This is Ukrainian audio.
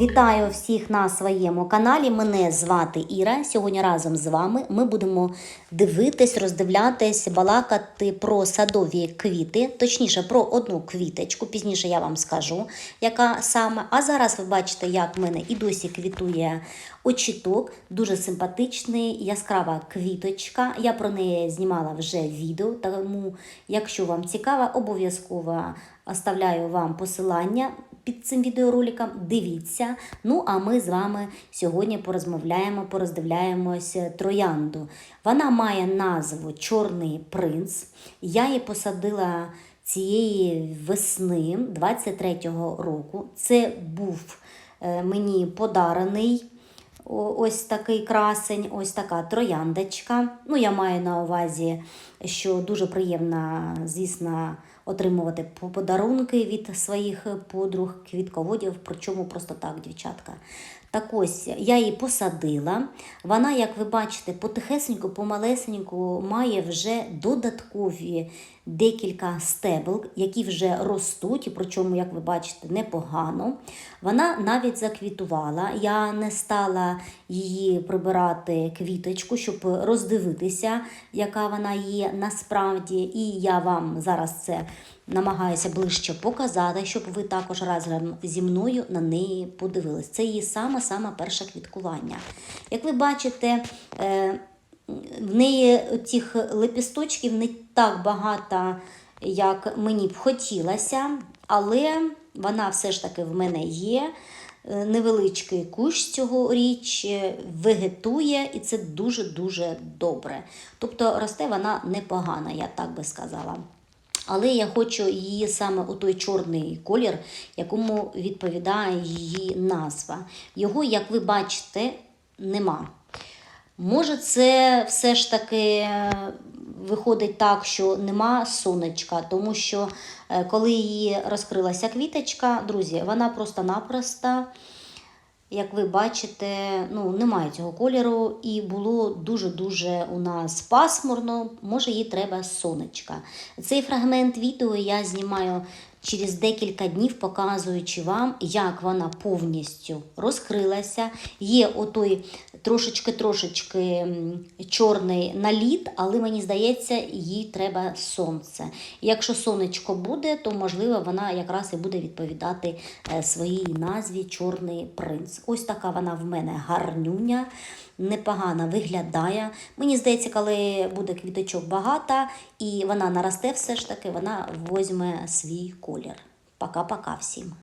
Вітаю всіх на своєму каналі. Мене звати Іра. Сьогодні разом з вами ми будемо дивитись, роздивлятись, балакати про садові квіти, точніше про одну квіточку. Пізніше я вам скажу, яка саме. А зараз ви бачите, як в мене і досі квітує очіток. Дуже симпатичний, яскрава квіточка. Я про неї знімала вже відео, тому, якщо вам цікаво, обов'язково оставляю вам посилання під цим відеороликом. Дивіться. Ну, а ми з вами сьогодні порозмовляємо, пороздивляємось троянду. Вона має назву Чорний принц. Я її посадила цієї весни 23-го року. Це був е, мені подарений. Ось такий красень, ось така трояндочка. Ну, я маю на увазі, що дуже приємно, звісно, отримувати подарунки від своїх подруг, квітководів, причому просто так, дівчатка. Так ось я її посадила. Вона, як ви бачите, потихесеньку, помалесеньку має вже додаткові декілька стебел, які вже ростуть, і причому, як ви бачите, непогано. Вона навіть заквітувала. Я не стала її прибирати квіточку, щоб роздивитися, яка вона є насправді. І я вам зараз це намагаюся ближче показати, щоб ви також разом зі мною на неї подивились. Це її саме-саме перше квіткування. Як ви бачите, е, в неї цих лепісточків не так багато, як мені б хотілося, але вона все ж таки в мене є. Е, Невеличкий кущ цьогоріч е, вегетує, і це дуже-дуже добре. Тобто росте вона непогана, я так би сказала. Але я хочу її саме у той чорний колір, якому відповідає її назва. Його, як ви бачите, нема. Може, це все ж таки е, виходить так, що нема сонечка, тому що е, коли її розкрилася квіточка, друзі, вона просто-напросто, як ви бачите, ну, немає цього кольору, і було дуже-дуже у нас пасмурно, може, їй треба сонечка. Цей фрагмент відео я знімаю через декілька днів, показуючи вам, як вона повністю розкрилася. Є отой трошечки-трошечки чорний наліт, але мені здається, їй треба сонце. Якщо сонечко буде, то можливо вона якраз і буде відповідати е, своїй назві Чорний принц. Ось така вона в мене гарнюня, непогано виглядає. Мені здається, коли буде квіточок багато і вона наросте, все ж таки вона возьме свій колір. Пока-пока всім.